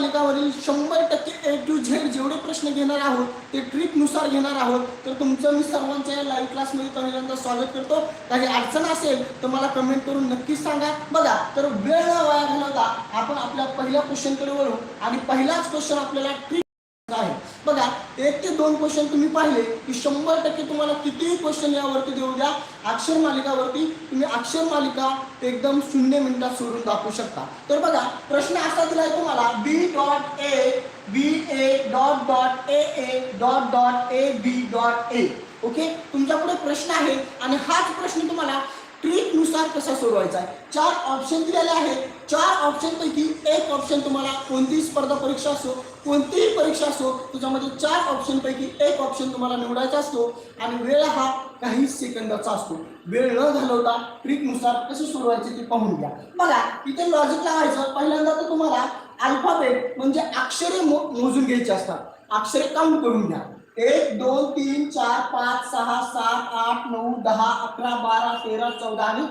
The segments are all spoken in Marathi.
मालिकावरील शंभर टक्के ए टू झेड जेवढे प्रश्न घेणार आहोत ते ट्रिकनुसार घेणार आहोत. तर तुमचं मी सर्वांच्या या लाईव्ह क्लासमध्ये पहिल्यांदा स्वागत करतो. काही अडचण असेल तर मला कमेंट करून नक्कीच सांगा. बघा तर वेळ न वाया घालवता आपण आपल्या पहिल्या क्वेश्चनकडे वळू. आणि पहिलाच क्वेश्चन आपल्याला ट्रिप आहे. बघा एक ते दोन क्वेश्चन तुम्ही पाहिले की शंभर टक्के तुम्हाला कितीही क्वेश्चन यावरती देऊ द्या. अक्षर मालिकावरती तुम्ही अक्षर मालिका एकदम शून्य मिनिटात सोडून दाखवू शकता. तर बघा प्रश्न असा दिलाय तुम्हाला B dot A B A dot dot A A dot dot A B dot A okay तुमच्याकडे प्रश्न आहे आणि हाच प्रश्न तुम्हाला ट्रिकनुसार कसा सोडवायचा आहे? चार ऑप्शन दिलेले आहेत. चार ऑप्शन पैकी एक ऑप्शन तुम्हाला कोणतीही स्पर्धा परीक्षा असो कोणतीही परीक्षा असो तुझ्यामध्ये चार ऑप्शन पैकी एक ऑप्शन तुम्हाला निवडायचा असतो आणि वेळ हा काही सेकंदाचा असतो. वेळ न घालवता ट्रिकनुसार कसे सोडवायचे ते पाहून घ्या. बघा इथे लॉजिक लावायचं. पहिल्यांदा तर तुम्हाला अल्फाबेट म्हणजे अक्षरे मो मोजून घ्यायची असतात. अक्षरे काउंट करून घ्या. एक दोन तीन चार पाच सहा सात आठ नऊ दहा अकरा बारा तेरा चौदा आणि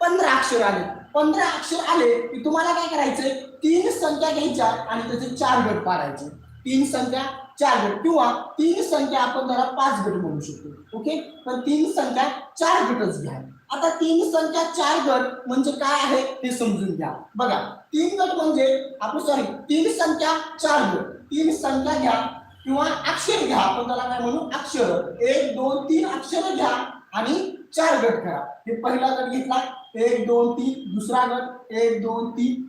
पंधरा अक्षर आले. पंधरा अक्षर आले की तुम्हाला काय करायचंय? तीन संख्या घ्यायच्या आणि त्याचे चार गट पाडायचे. तीन संख्या चार गट. किंवा तीन संख्या आपण त्याला पाच गट म्हणू शकतो. ओके? तर तीन संख्या चार गटच घ्या. आता तीन संख्या चार गट म्हणजे काय आहे? ते समजून घ्या. बघा तीन गट म्हणजे आपण सॉरी तीन संख्या चार गट. तीन संख्या घ्या किंवा अक्षर घ्या आपण त्याला काय म्हणू? अक्षर. एक दोन तीन अक्षर घ्या आणि चार गट करा. हे पहिला गट घेतला. एक दोन तीन. दुसरा गट. एक दोन तीन.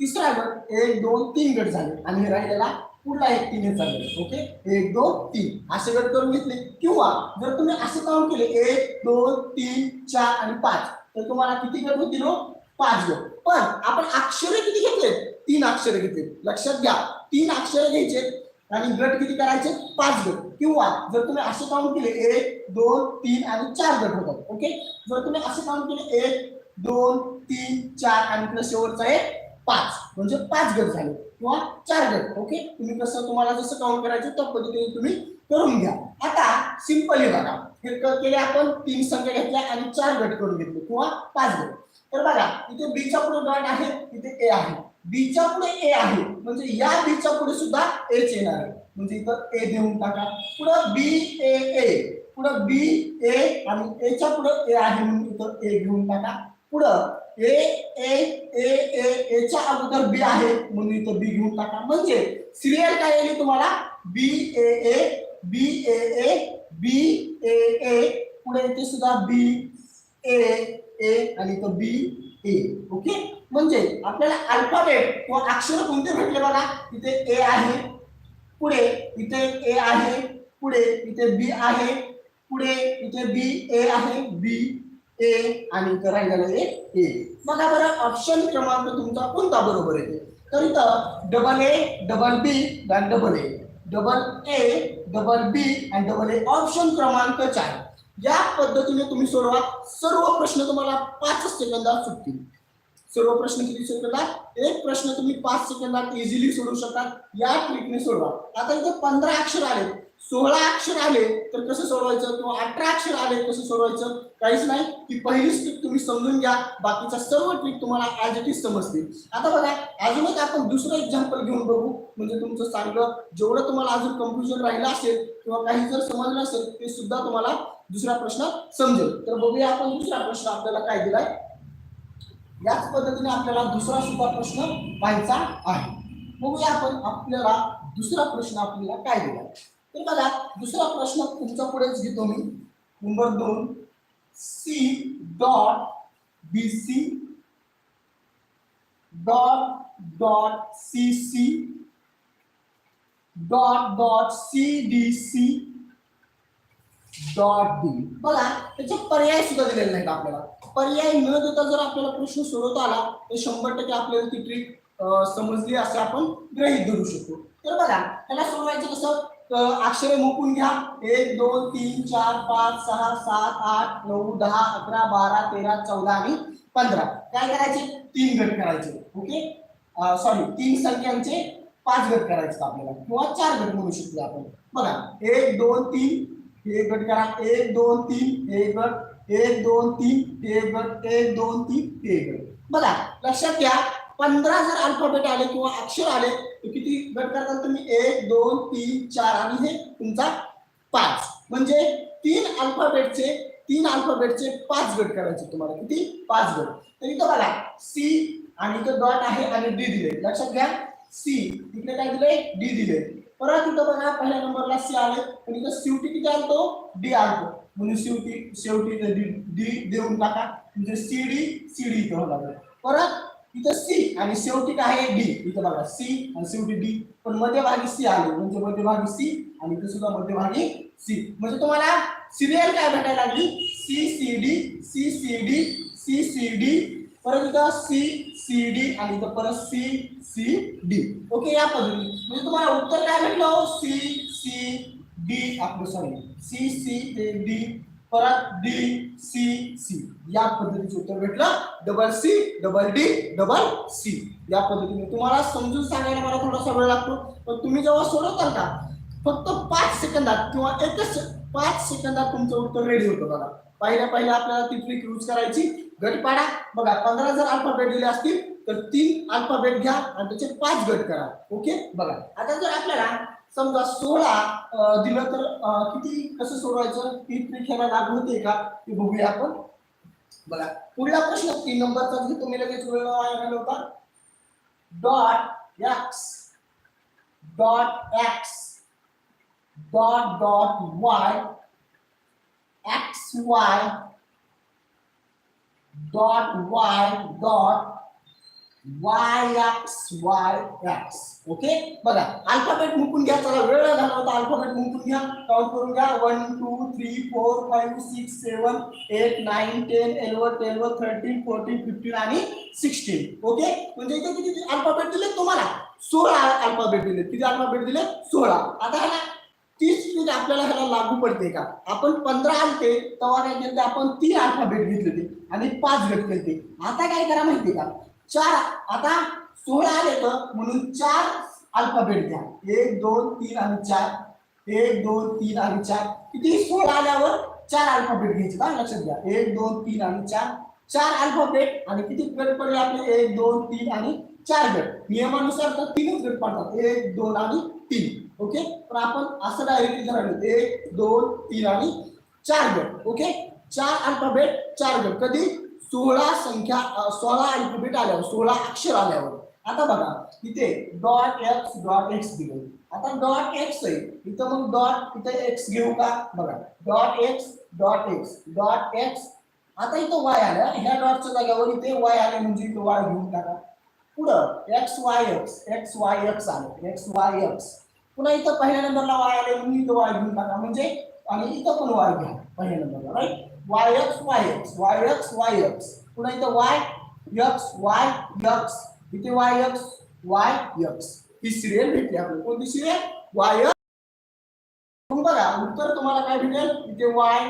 तिसरा गट. एक दोन तीन गट झाले. आणि हे राहिलेला पुढला एक तीन चालले ओके? एक दोन तीन. असे गट करून घेतले. किंवा जर तुम्ही असे काउंट केले एक दोन तीन चार आणि पाच तर तुम्हाला किती गट होतील हो? पाच गट. पण आपण अक्षरे किती घेतले तीन अक्षरे घेतले लक्षात घ्या. तीन अक्षरे घ्यायचे. आणि गट किती करायचे? पाच गट. किंवा जर तुम्ही असे काउंट केले एक दोन तीन आणि चार गट होतात ओके? जर तुम्ही असे काउंट केले एक दोन तीन चार आणि प्लस शेवटचा एक पाच. म्हणजे पाच गट झाले किंवा चार गट ओके? तुम्ही कसं तुम्हाला जसं काउंट करायचं त्या पद्धतीने तुम्ही करून घ्या. आता सिम्पली बघा. हे केले आपण तीन संख्या घेतल्या आणि चार गट करून घेतले किंवा पाच गट. तर बघा इथे बीचा पुढे डॉट आहे इथे ए आहे. बीच्या पुढे ए आहे. म्हणजे या बीच्या पुढे सुद्धा एच येणार आहे. म्हणजे इथं ए देऊन टाका. पुढं बी ए ए पुढं बी ए आणि एच्या पुढं ए आहे म्हणून इथं ए घेऊन टाका. पुढं ए ए ए ए एच्या अगोदर बी आहे म्हणून इथं बी घेऊन टाका. म्हणजे सिरियल काय येईल तुम्हाला? बी A A B A A B A ए पुढे इथे सुद्धा बी ए ए आणि इथं बी ए ओके म्हणजे आपल्याला अल्फाबेट किंवा अक्षर कोणते भेटले बघा? इथे ए आहे पुढे इथे ए आहे पुढे इथे बी आहे पुढे इथे बी ए आहे बी ए आणि इथं राहिलेलं ए बघा बरं ऑप्शन क्रमांक तुमचा कोणता बरोबर येते तर इथं डबल ए डबल बी आणि double A double A double B आणि डबल ए ऑप्शन क्रमांक चार. या पद्धतीने तुम्ही सोडवा. सर्व प्रश्न तुम्हाला पाच सेकंदात सुटतील. सर्व प्रश्न किती सेकंदात एक प्रश्न तुम्ही पाच सेकंदात इझिली सोडवू शकता या ट्रिकने सोडवा. आता इथे पंधरा अक्षर आले. सोळा अक्षर आले तर कसं सोडवायचं? किंवा अठरा अक्षर आले कसं सोडवायचं? काहीच नाही. ही पहिलीच ट्रिक तुम्ही समजून घ्या. बाकीचा सर्व ट्रिक तुम्हाला आज इट इज समजतील. आता बघा अजून एक आपण दुसरं एक्झाम्पल घेऊन बघू. म्हणजे तुमचं चांगलं जेवढं तुम्हाला अजून कन्फ्युजन राहिलं असेल किंवा काही जर समजलं असेल ते सुद्धा तुम्हाला दुसरा प्रश्न समजेल. तर बघूया आपण दुसरा प्रश्न आपल्याला काय दिलाय? याच पद्धतीने आपल्याला दुसरा सुद्धा प्रश्न पाहायचा आहे. बघूया आपण आपल्याला दुसरा प्रश्न आपल्याला काय दिला? तर बघा दुसरा प्रश्न तुमच्या पुढेच घेतो मी. नंबर दोन C dot B C dot dot C C dot dot C D C dot D बघा त्याचे पर्याय सुद्धा दिलेले नाहीत आपल्याला? पर्याय न देता जर आपल्याला प्रश्न सोडवता आला तर शंभर टक्के आपल्याला ती ट्रिक समजली असं आपण ग्रहित धरू शकतो. तर बघा त्याला सोडवायचं कसं? अक्षरे मोकून घ्या. एक दोन तीन चार पाच सहा सात आठ नऊ दहा अकरा बारा तेरा चौदा आणि पंधरा. काय करायचे? तीन गट करायचे. ओके? सॉरी तीन संख्यांचे पाच गट करायचे आपल्याला. किंवा चार गट म्हणू शकतो आपण. बघा एक दोन तीन एक गट करा. एक दोन तीन हे गट एक दोन तीन एक गट एक दोन तीन एक गट बघा लक्षात घ्या पंधरा जर अल्फाबेट आले किंवा अक्षर आले तर किती गट करताल तुम्ही? एक दोन तीन चार आणि हे तुमचा पाच. म्हणजे तीन अल्फाबेटचे तीन अल्फाबेटचे पाच गट करायचे तुम्हाला. किती? पाच गट. तर इथं बघा सी आणि इथं डॉट आहे आणि डी दिले लक्षात घ्या सी इकडे काय दिले डी दिले परत इथं बघा पहिल्या नंबरला सी आले. पण इथं शेवटी किती आणतो? डी आणतो. म्हणून शेवटी शेवटी डी डी देऊन टाका. म्हणजे सी डी सी डी इथं होणार परत इथं सी आणि शेवटी काय आहे? डी इथं बघा सी आणि शेवटी डी पण मध्यभागी सी आले. म्हणजे मध्यभागी सी आणि इथं सुद्धा मध्यभागी सी म्हणजे तुम्हाला सिरियल काय भेटायला लागली? C C D C C D C C D परत इथं सी सी डी आणि इथं परत सी सी डी ओके या पद्धतीने. म्हणजे तुम्हाला उत्तर काय भेटलं सी सी डी आपलं सॉरी सी सी ते डी परत डी सी सी या पद्धतीचं उत्तर भेटलं. Double C double D double C या पद्धतीने. तुम्हाला समजून सांगायला मला थोडासा वेळ लागतो. पण तुम्ही जेव्हा सोडवताल का फक्त पाच सेकंदात किंवा एकच पाच सेकंदात तुमचं उत्तर रेडी होतं बघा. पहिल्या पहिल्या आपल्याला ती ट्रिक यूज करायची. गट पाडा. बघा पंधरा जर अल्फाबेट दिले असतील तर तीन अल्फाबेट घ्या आणि त्याचे पाच गट करा. ओके? बघा. आता जर आपल्याला समजा सोळा दिलं तर किती कसं सोडवायचं? ती ट्रिक लागू होते का? ते बघूया आपण. बघा पुढला प्रश्न तीन नंबरचा घेतो मी लगेच वेळ घालवला होता dot X. Dot X. Dot dot Y. X Y. Dot y dot y x y x? Okay बघा अल्फाबेट मुकून घ्या चला वेळ झाला होता अल्फाबेट मुकून घ्या. काउंट करून घ्या. One two three four five six seven eight nine ten eleven twelve thirteen fourteen fifteen आणि सिक्स्टीन ओके म्हणजे इथे किती अल्फाबेट दिले तुम्हाला. सोळा अल्फाबेट दिले. किती अल्फाबेट दिले? सोळा. आता ह्याला तीच आपल्याला ह्याला लागू पडते का? आपण पंधरा आलते तेव्हा काय केलं आपण तीन अल्फाबेट घेतले ते आणि पाच गट केले आता काय करा माहितीये का? चार आता सोळा आले तर म्हणून चार अल्फाबेट घ्या एक दोन तीन आणि चार. एक दोन तीन आणि चार. किती? सोळा आल्यावर चार अल्फाबेट घ्यायचे. का लक्षात घ्या. एक दोन तीन आणि चार. चार अल्फाबेट आणि किती गट पडले आपले? एक दोन तीन आणि चार गट. नियमानुसार तर तीनच गट पडतात. एक दोन आणि तीन. ओके? पण आपण असं डायरेक्टली धरायला एक दोन तीन आणि चार गट. ओके? चार अल्फाबेट चार गट. कधी? सोळा संख्या सोळा अल्फाबेट आल्यावर सोळा अक्षर आल्यावर. आता बघा इथे डॉट एक्स डॉट एक्स दिलं. आता डॉट एक्स आहे इथं मग डॉट इथं एक्स घेऊ का? बघा dot X dot X dot X. आता इथं वाय आलं ह्या डॉटच्या जागेवर इथे वाय आले म्हणजे इथं वाय घेऊन टाका. पुढं X Y X X Y X आलं एक्स वाय एक्स. पुन्हा इथं पहिल्या नंबरला वाय आले म्हणून इथं वाय घेऊन टाका. म्हणजे आणि इथं पण वाय घ्या पहिल्या नंबरला right Y X Y X Y X Y X पुन्हा इथं वाय एक्स वाय एक्स इथे वाय एक्स वाय एक्स ही सिरियल भेटली आपल्याला. कोणती सिरियल? वाय मग बघा उत्तर तुम्हाला काय भेटेल? इथे Y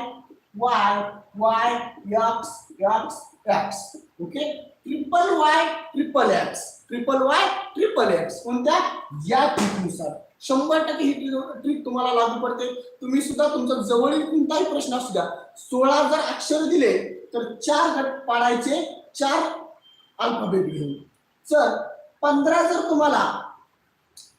Y Y X X X okay? Triple Y triple X triple Y triple X कोणत्या? या ट्रिकनुसार शंभर टक्के ही ट्रिक तुम्हाला लागू पडते. तुम्ही सुद्धा तुमचा जवळील कोणताही प्रश्न असू द्या. सोळा जर अक्षर दिले तर चार गट पाडायचे चार अल्फाबेट घेऊन. जर पंधरा जर तुम्हाला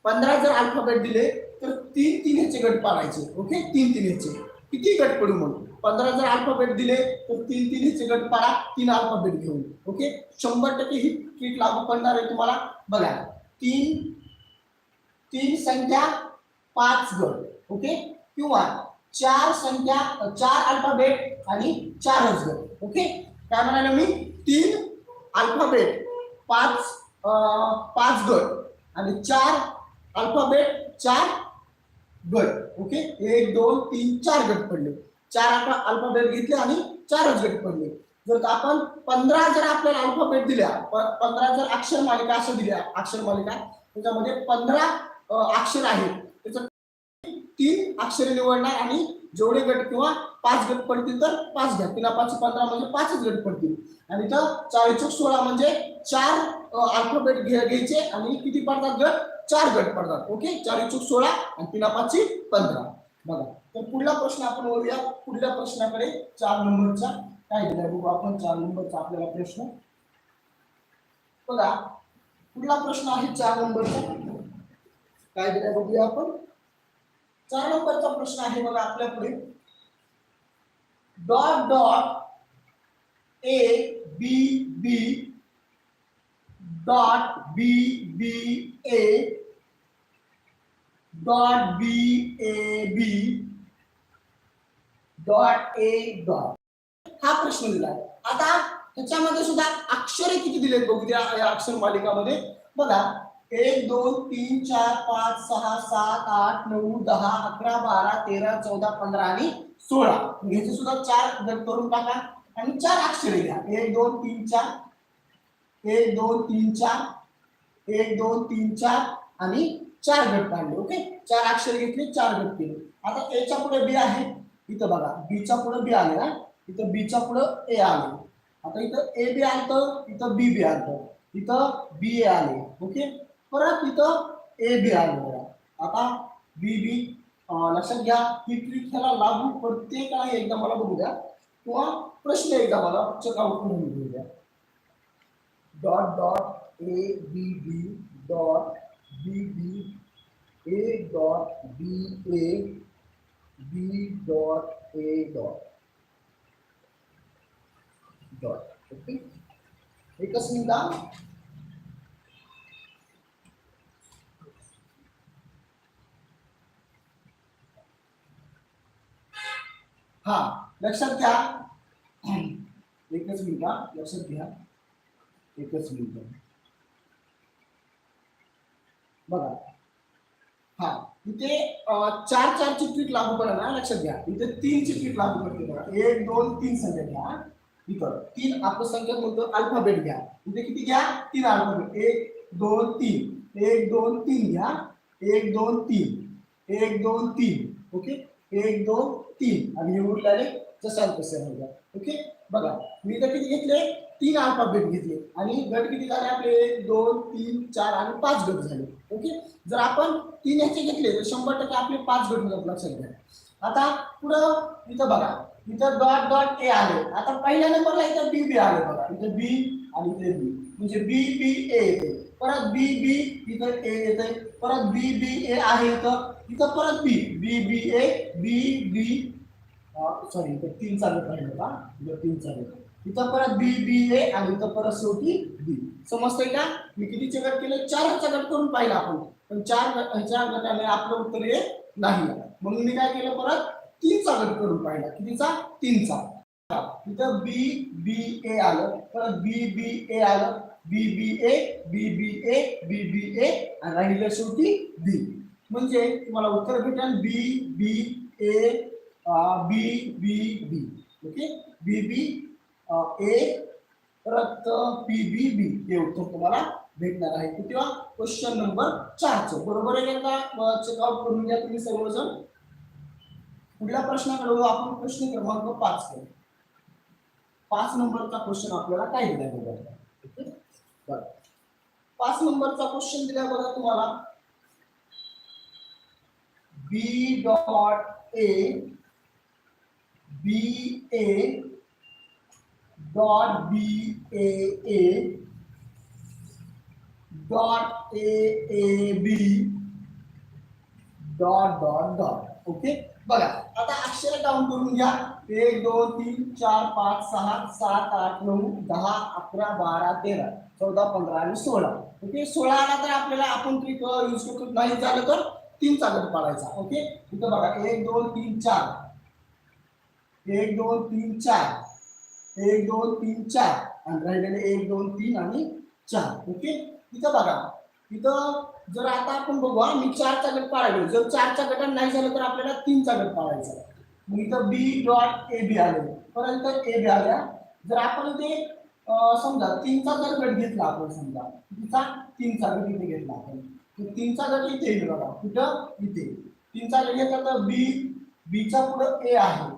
पंधरा जर अल्फाबेट दिले तर तीन तीन ह्याचे गट पाडायचे. ओके तीन तीन ह्याचे. किती गट पडू मग पंधरा जर अल्फाबेट दिले तर तीन तीन गट पाडा तीन अल्फाबेट घेऊन. ओके शंभर टक्के ही किट लागू पडणार आहे तुम्हाला. बघा तीन तीन संख्या पाच गट. ओके किंवा चार संख्या चार अल्फाबेट आणि चारच गट. ओके काय म्हणाले मी? तीन अल्फाबेट पाच पाच गट. आणि चार अल्फाबेट चार गट ओके एक दोन तीन चार गट पडले. चार आपण अल्फाबेट घेतले आणि चारच गट पडले. जर आपण पंधरा जर आपल्याला अल्फाबेट दिल्या प- पंधरा जर अक्षर मालिका असं दिल्या अक्षर मालिका त्याच्यामध्ये पंधरा अक्षर आहेत. त्याचं तीन अक्षरे निवडणार आणि जेवढे गट किंवा पाच गट पडतील तर पाच घ्या तीन पाच पंधरा म्हणजे पाचच गट पडतील. आणि इथं चाळीस सोळा म्हणजे चार अल्फाबेट घ्यायचे आणि किती पडतात गट चार गट पडतात. ओके चार चौक सोळा आणि तीन पाचशे पंधरा. बघा. तर पुढला प्रश्न आपण बघूया पुढल्या प्रश्नाकडे चार नंबरचा. काय दिलाय बघू आपण. चार नंबरचा आपल्याला प्रश्न. बघा. पुढला प्रश्न आहे चार नंबरचा. काय दिलाय बघूया आपण? चार नंबरचा प्रश्न आहे बघा आपल्याकडे. Dot dot A B B dot B B A dot B A B dot A dot हा प्रश्न दिला. आता ह्याच्यामध्ये सुद्धा अक्षरे किती दिलेत बघू द्या या अक्षर मालिकामध्ये. बघा एक दोन तीन चार पाच सहा सात आठ नऊ दहा अकरा बारा तेरा चौदा पंधरा आणि सोळा. ह्याचे सुद्धा चार करून टाका आणि चार अक्षरे घ्या. एक दोन तीन चार एक दोन तीन चार. एक दोन तीन चार आणि चार गट काढले ओके? चार अक्षर घेतले चार गट केले. आता एच्या पुढे बी आहे. इथं बघा बीच्या पुढे बी आले ना? इथं बीच्या पुढे ए आले. आता इथं ए बी आलं इथं बी बी आलं इथं बी ए आले ओके? परत इथं ए बी आलं बघा. आता बी बी लक्षात घ्या ही ट्रिक ह्याला लागू प्रत्येक आहे एकदा मला बघू द्या. किंवा प्रश्न एकदा मला चेकआउट करून घेऊ द्या. Dot dot A B B dot B B A dot B A B dot A dot dot okay एकच मिनिट हा लक्षात घ्या एकच मिनिटा लक्षात घ्या एकच मिनिट चार चार लागू तीन लागू एक, दोन, तीन संख्या तीन अल्फ़ाबेट तीन अल्फ़ाबेट. एक, दोन, तीन. एक, दोन, तीन एक, दोन, तीन. एक, दोन, तीन. ओके? एक, दोन, तीन. आणि हे तसे राहू ओके? बघा. मी इथं तीन अल्फाबेट घेतले. आणि गट किती झाले आपले? एक दोन तीन चार आणि पाच गट झाले. ओके जर आपण तीन ह्याचे घेतले तर शंभर टक्के आपले पाच गट मिळत लक्षात घ्या. आता पुढं इथं बघा. इथं डॉट डॉट ए आले. आता पहिल्या नंबरला इथं बी बी आले बघा. इथं बी आणि इथे बी म्हणजे बी बी ए येते. परत बी बी इथं ए येते. परत बी बी ए आहे इथं. इथं परत बी बी B A B B sorry इथं तीन चालू पाहिजे होता. इथं तीन चालू इथं परत बी बी ए आणि इथं परत शेवटी बी समजतंय का? मी कितीचे गट केले? चार गट करून पाहिला आपण. पण चार गट- गटाने आपलं उत्तर हे नाही आलं. म्हणून मी काय केलं परत? तीनचा गट करून पाहिला. कितीचा? तीनचा. इथं बी बी ए आलं. परत बी बी ए आलं. बी B A B B A B B ए आणि राहिलं शेवटी बी म्हणजे तुम्हाला उत्तर भेटेल बी B A B B B okay? B B ए परत पी बी बी हे उत्तर तुम्हाला भेटणार आहे. किंवा क्वेश्चन नंबर चारचं. बरोबर आहे एकदा चेकआउट करून घ्या तुम्ही सर्वजण. पुढल्या प्रश्नाकडे हो? आपण प्रश्न क्रमांक पाच करू. पाच नंबरचा क्वेश्चन आपल्याला काय दिलाय बघा. बरं. पाच नंबरचा क्वेश्चन दिला बघा तुम्हाला. B dot A B A dot B A A dot A A B dot dot dot okay बघा, आता अक्षर डाऊन करून घ्या. एक, दोन, तीन, चार, पाच, सहा, सात, आठ, नऊ, दहा, अकरा, बारा, तेरा, चौदा, पंधरा आणि सोळा. ओके सोळा आला तर आपल्याला आपण ट्रिक यूज़ करतो. नाही झालं तर तीनचा गट पाडायचा. ओके इथं बघा, एक, दोन, तीन, चार. एक, दोन, तीन, चार. एक दोन तीन चार. आणि राहिलेले एक दोन तीन आणि चार. ओके? इथं बघा. इथं जर आता आपण बघू हा, मी चारचा गट पाळायचो. जर चारचा गटात नाही झालं तर आपल्याला तीनचा गट पाळायचा मग इथं बी डॉट ए बी आले. परत ए बी आल्या. जर आपण ते समजा तीनचा जर गट घेतला आपण समजा तिचा तीनचा गट इथे घेतला आपण. तर तीनचा गट इथे येईल बघा. कुठं? इथे. तीनचा गट घेतला तर बी बीच्या पुढं ए आहे.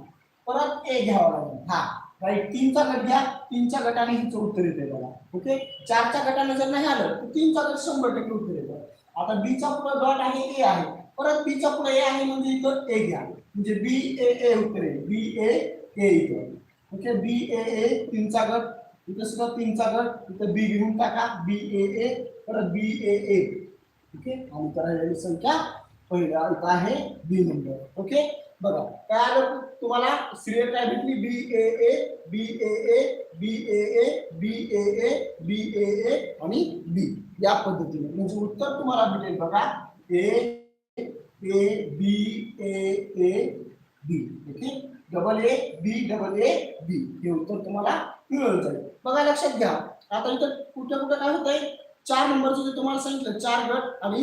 परत ए घ्यावा लागेल. हा. राईट तीनचा गट घ्या तीनच्या गटाने हिचं उत्तर येते बघा. ओके चारच्या गटाने जर नाही आलं तर तीनचा गट शंभर टक्के उत्तर येतं. आता बीचा पुढे डॉट आहे ए आहे. परत बीचा पुढे ए आहे म्हणजे इथं ए घ्या. म्हणजे बी ए ए उत्तर आहे बी ए ए इथं. ओके बी ए ए तीनचा गट. इथं सुद्धा तीनचा गट. इथं बी घेऊन टाका. बी ए ए परत बी ए ए ओके आणि करायची संख्या. पहिला इथं आहे बी नंबर ओके बघा काय आलं तुम्हाला? सिरियल काय भेटली? बी A A B A A B A A B A A B A ए आणि बी या पद्धतीने. म्हणजे उत्तर तुम्हाला भेटेल बघा. A A B A A B okay? Double A B double A B हे उत्तर तुम्हाला मिळून जाईल. बघा लक्षात घ्या. आता इथं कुठे कुठे काय होतंय? चार नंबरचं जे तुम्हाला सांगितलं चार गट आणि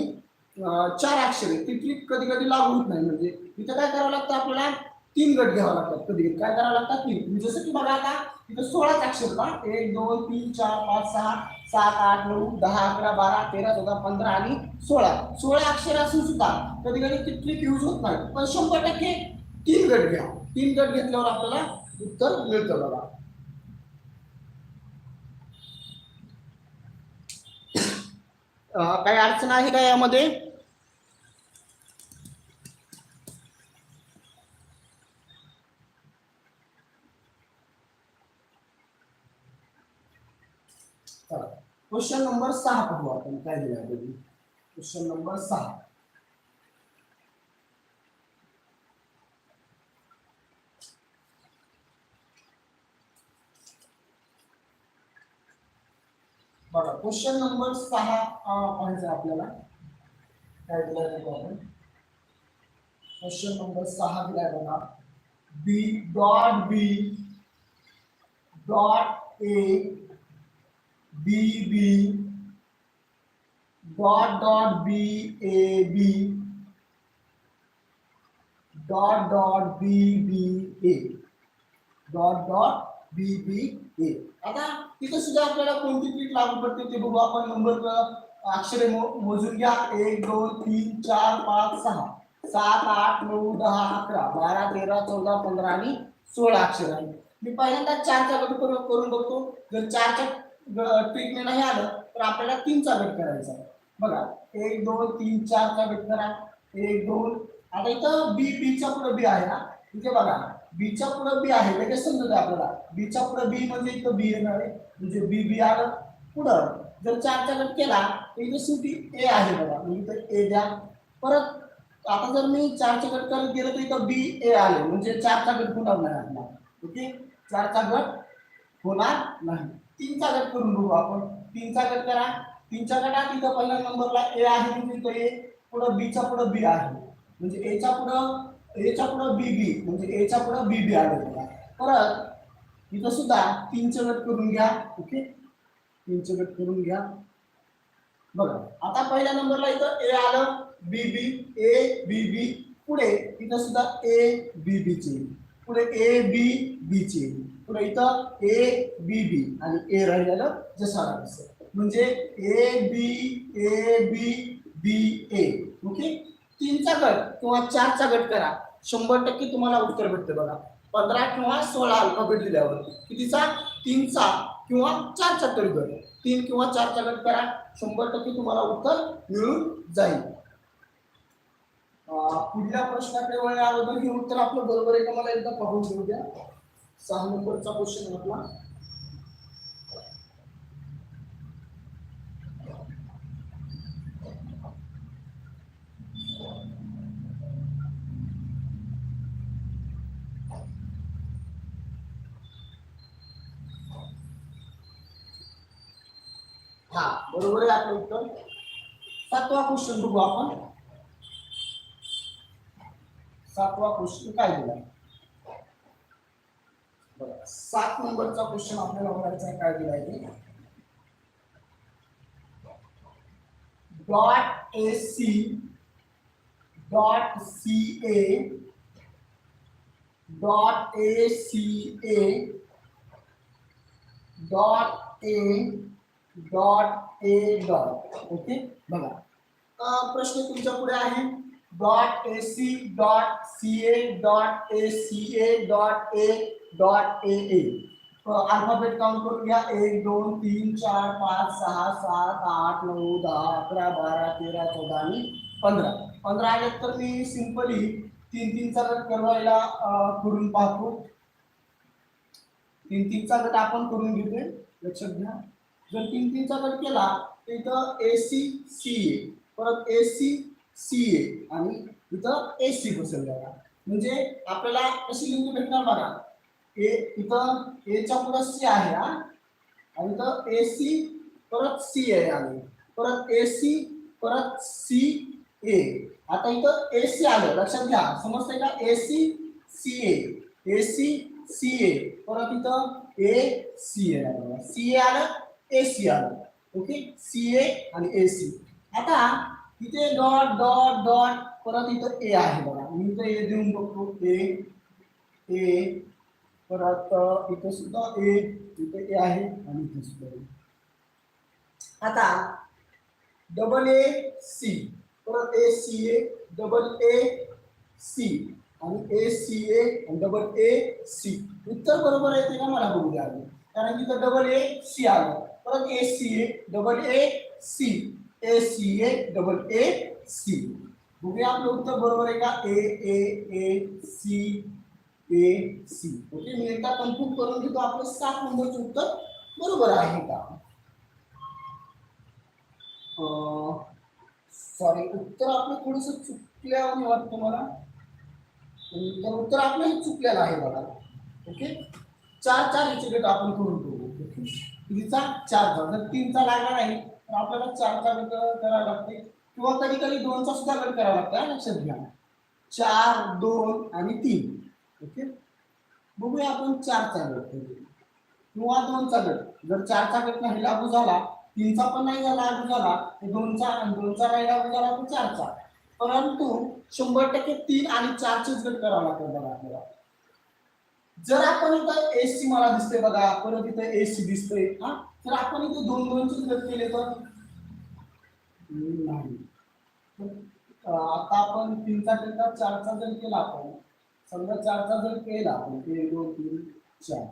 चार अक्षरे. ती ट्रिक कधी कधी लागू होत नाही. म्हणजे इथं काय करावं लागतं आपल्याला? तीन गट घ्यावं लागतात कधी काय करावं लागतात? तीन. म्हणजे जसं की बघा आता इथं सोळाच अक्षर का एक दोन तीन चार पाच सहा सात आठ नऊ दहा अकरा बारा तेरा चौदा पंधरा आणि सोळा. सोळा अक्षर असून सुद्धा कधी कधी ती ट्रिक यूज होत नाही. पण शंभर टक्के तीन गट घ्या. तीन गट घेतल्यावर आपल्याला उत्तर मिळतं बघा. काही अडचण आहे का यामध्ये? क्वेश्चन नंबर सहा पाहू आपण. काय दिलं क्वेश्चन नंबर सहा. बघा क्वेश्चन नंबर सहा पाहायचं आपल्याला. काय क्वेश्चन नंबर सहा दिलाय बघा. B dot B dot A B B dot dot B A B dot dot B B A dot dot B B A आता तिथं सुद्धा आपल्याला कोणती ट्रिक लागू पडते ते बघू आपण. नंबर अक्षरे मो- मोजून घ्या. एक, दोन, तीन, चार, पाच, सहा. सात, आठ, नऊ, दहा, अकरा, बारा, तेरा, चौदा, पंधरा आणि सोळा अक्षर आहे मी पहिल्यांदा चारचा गट करून बघतो. जर चारच्या ट्रीटमेंट नाही आलं तर आपल्याला तीनचा गट करायचा आहे. बघा एक दोन तीन चारचा गट करा. एक दोन. आता इथं बी बीच्या पुढे बी आहे ना? इथे बघा बीच्या पुढे बी आहे लगेच समजत आहे आपल्याला बीच्या पुढे बी म्हणजे इथं बी येणार आहे. म्हणजे बी बी आलं पुढं. जर चारचा गट केला तर इथे शेवटी ए आहे बघा. म्हणजे इथं ए द्या. परत आता जर मी चारचा गट करत गेलो तर इथं बी ए आले. म्हणजे चारचा गट होणार नाही आपला. ओके? चारचा गट होणार नाही. तीनचा गट करून बघू आपण. तीनचा गट करा. तीनच्या गटात इथं पहिल्या नंबरला ए आहे तिथं ए पुढं बीच्या पुढं बी आहे. म्हणजे एच्या पुढं एच्या पुढं बी बी म्हणजे एच्या पुढं बी बी आढळला परत इथं सुद्धा तीनचे गट करून घ्या. ओके? तीनचे गट करून घ्या. बघा आता पहिल्या नंबरला इथं ए आलं. बी बी ए बी बी पुढे इथं सुद्धा ए बी बी चे. पुढे ए बी बी चे. पुढे इथं ए बी बी आणि ए राहिलेलं जसा राहायचं म्हणजे ए B A B B A okay तीनचा गट किंवा चारचा गट करा. शंभर टक्के तुम्हाला उत्तर भेटते बघा. पंधरा किंवा सोळा अल्फाबेट दिल्यावर कितीचा? तीनचा किंवा चारचा तरी गट. तीन किंवा चारचा गट करा. शंभर टक्के तुम्हाला उत्तर मिळून जाईल. पुढल्या प्रश्नाकडे वळ अगोदर हे उत्तर आपलं बरोबर आहे का? मला एकदा पाहून घेऊ द्या. सहा नंबरचा क्वेश्चन आपला. हा बरोबर आहे आपलं उत्तर. सातवा क्वेश्चन बघू आपण. सातवा क्वेश्चन काय दिला? सात नंबरचा क्वेश्चन आपल्याला बघायचा आहे काय दिलाय dot A C dot C A dot A C A dot A dot A dot okay बघा. प्रश्न तुमच्यापुढे आहे. Dot A C dot C A dot A C A dot A dot A A alphabet count करून घ्या. एक दोन तीन चार पाच सहा सात आठ नऊ दहा अकरा बारा तेरा चौदा आणि पंधरा. पंधरा आले तर मी सिंपली तीन तीनचा गट करवायला करून पाहतो. तीन तीनचा गट आपण करून घेतोय. लक्षात घ्या. जर तीन तीनचा गट केला तर इथं ए सी सी ए परत ए सी सी ए आणि इथं ए सी बसेल बघा. म्हणजे आपल्याला कशी लिंक भेटणार बघा. ए इथं एच्या पुढं सी आहे हा. आणि इथं ए सी परत सी आहे आणि परत ए सी परत सी ए आता इथं ए सी आलं लक्षात घ्या. समजतंय का? A C C A A C C A परत इथं ए सी ए आलं. सी ए आलं ए सी आलं. ओके? सी ए आणि ए सी आता इथे डॉट डॉट डॉट परत इथं ए आहे बघा. मी इथं ए देऊन बघतो. ए ए परत इथं सुद्धा ए इथे ए आहे आणि इथे सुद्धा ए आता डबल ए सी परत A C A double A C आणि ए सी ए आणि डबल ए सी उत्तर बरोबर आहे ते का मला बघू द्या कारण की डबल ए सी आलं. परत A C A double A C A C A double A C बघूया आपलं उत्तर बरोबर आहे का? A A A C A C okay मी एकदा कन्फ्युज करून घेतो आपलं सात नंबरचं उत्तर बरोबर आहे का? सॉरी उत्तर आपलं थोडस चुकल्यावर वाटतं मला तर उत्तर आपलं हे चुकलेलं आहे बघा. ओके चार चार याचे गट आपण करून ठेवू तिचा चार चारचा जर तीनचा लागला नाही तर आपल्याला चारचा गट करावा लागते. किंवा कधी कधी दोनचा सुद्धा गट करावा लागतो लक्षात घ्या. चार दोन आणि तीन. ओके? बघूया आपण चारचा गट किंवा दोनचा गट जर चारचा गट नाही लागू झाला तीनचा पण नाही झाला लागू झाला तर दोनचा आणि दोनचा नाही लागू झाला तर चारचा. परंतु शंभर टक्के तीन आणि चारचेच गट करावा लागतो बघा आपल्याला. जर आपण इथं एसी मला दिसते बघा परत इथं एसी दिसतंय हा? तर आपण इथे दोन दोनचेच गट केले तर? नाही. आता आपण तीनचा गट चारचा जर केला आपण. समजा चारचा जर केला आपण एक दोन तीन चार.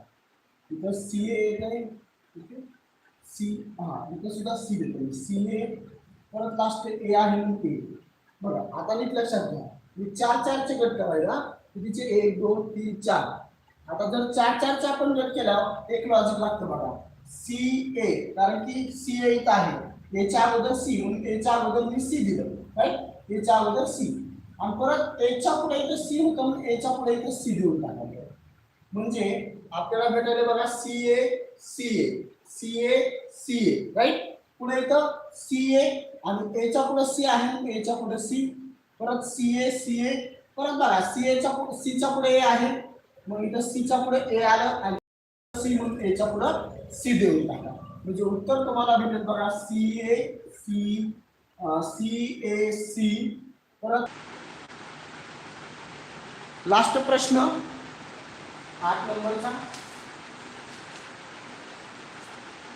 इथं सी ए येत आहे ओके? सी हा इथं सुद्धा सी देतो सी ए परत लास्ट ए आहे मग ए बघा आता नीट लक्षात घ्या. मी चार चारचे गट करायला तिचे एक दोन तीन चार. आता जर चार चारचा आपण गट केला एक लॉजिक लागतं बघा. सी ए कारण की सी ए इथं आहे. एच्या अगोदर सी म्हणून एच्या अगोदर मी सी दिलं राईट एच्या अगोदर सी आणि परत एच्या पुढे इथं सी होतं म्हणून एच्या पुढे इथं सी देऊन टाकायचं म्हणजे आपल्याला भेटायला बघा C A C A C A C A right पुढे इथं सी ए आणि एच्या पुढे सी आहे याच्या एच्या पुढे सी परत सी ए सी ए परत बघा सी एच्या पुढे सीच्या पुढे ए आहे. मग इथं सीच्या पुढे ए आलं आणि सी म्हणून एच्या पुढं सी देऊन टाका. म्हणजे उत्तर तुम्हाला भेटेल बघा C A C C A C परत लास्ट प्रश्न. आठ नंबरचा.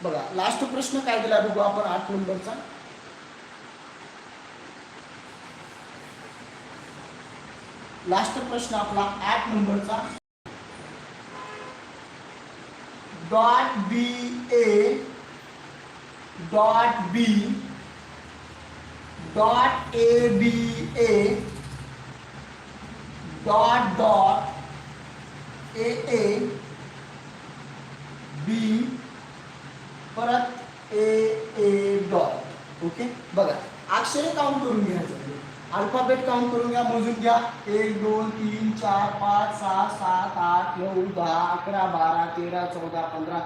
बघा लास्ट प्रश्न काय दिला बघू आपण आठ नंबरचा. लास्ट प्रश्न आपला आठ नंबरचा. Dot B A dot B dot A B A dot dot A A B परत ए ए डॉट ओके बघा. अक्षरे काउंट करून घ्यायचं अल्फाबेट काउंट करून घ्या. मोजून घ्या. एक दोन तीन चार पाच सहा सात आठ नऊ दहा अकरा बारा तेरा चौदा पंधरा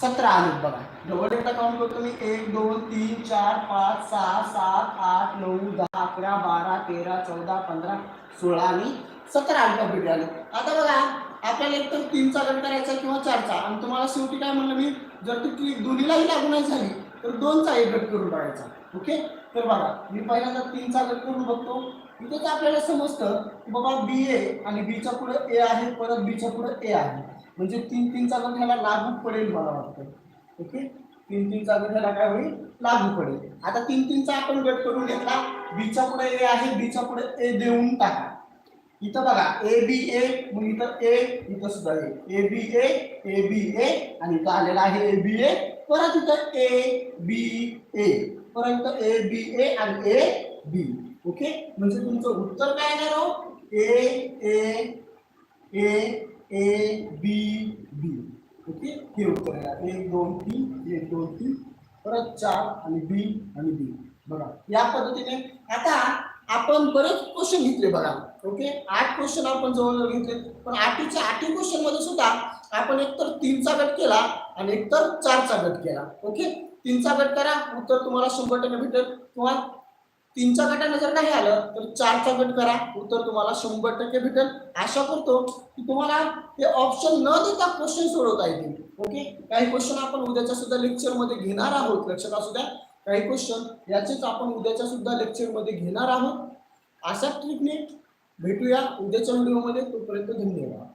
सतरा आले बघा. डबल एकदा काउंट करतो मी. एक दोन तीन चार पाच सहा सात आठ नऊ दहा अकरा बारा तेरा चौदा पंधरा सोळा आणि सतरा अल्फाबेट आले आता बघा आपल्याला एकतर तीनचा गट करायचा किंवा चारचा. आणि तुम्हाला शेवटी काय म्हणलं मी जर ती क्लिक दोन्हीलाही लागू नाही झाली तर दोनचा एक गट करून टाकायचा. ओके तर बघा मी पहिल्यांदा तीनचा गट करून बघतो. इथेच आपल्याला समजतं की बाबा बी ए आणि बीच्या पुढे ए आहे परत बीच्या पुढे ए आहे. म्हणजे तीन तीनचा गट ह्याला लागू पडेल मला वाटतं. ओके तीन तीनचा गट ह्याला काय होईल? लागू पडेल. आता तीन तीनचा आपण गट करून घेतला. बीच्या पुढे ए आहे बीच्या पुढे ए देऊन टाका. इथं बघा ए बी ए मग इथं ए इथं सुद्धा ए A B A A B ए आणि इथं आलेला आहे ए बी ए परत इथं ए बी ए परत ए बी ए आणि ए बी ओके म्हणजे तुमचं उत्तर काय येणार ए A A A B B okay हे उत्तर आहे. एक दोन तीन एक दोन तीन. परत चार आणि बी आणि बी बघा. या पद्धतीने. आता आपण बरेच क्वेश्चन घेतले बघा. ओके? आठ क्वेश्चन आपण जवळजवळ घेतले पण आठीच्या आठही क्वेश्चनमध्ये सुद्धा आपण एकतर तीनचा गट केला आणि एकतर चारचा गट केला. ओके? तीनचा गट करा. उत्तर तुम्हाला शंभर टक्के भेटेल. किंवा तीनच्या गटाने जर नाही आलं तर चारचा गट करा. उत्तर तुम्हाला शंभर टक्के भेटेल. आशा करतो की तुम्हाला हे ऑप्शन न देता क्वेश्चन सोडवता येतील. ओके? काही क्वेश्चन आपण उद्याच्या सुद्धा लेक्चरमध्ये घेणार आहोत. लक्षात असू द्या. काही क्वेश्चन याचेच आपण उद्याच्या सुद्धा लेक्चरमध्ये घेणार आहोत. अशा ट्रिकने भेटूया उद्याच्या व्हिडिओमध्ये तोपर्यंत धन्यवाद.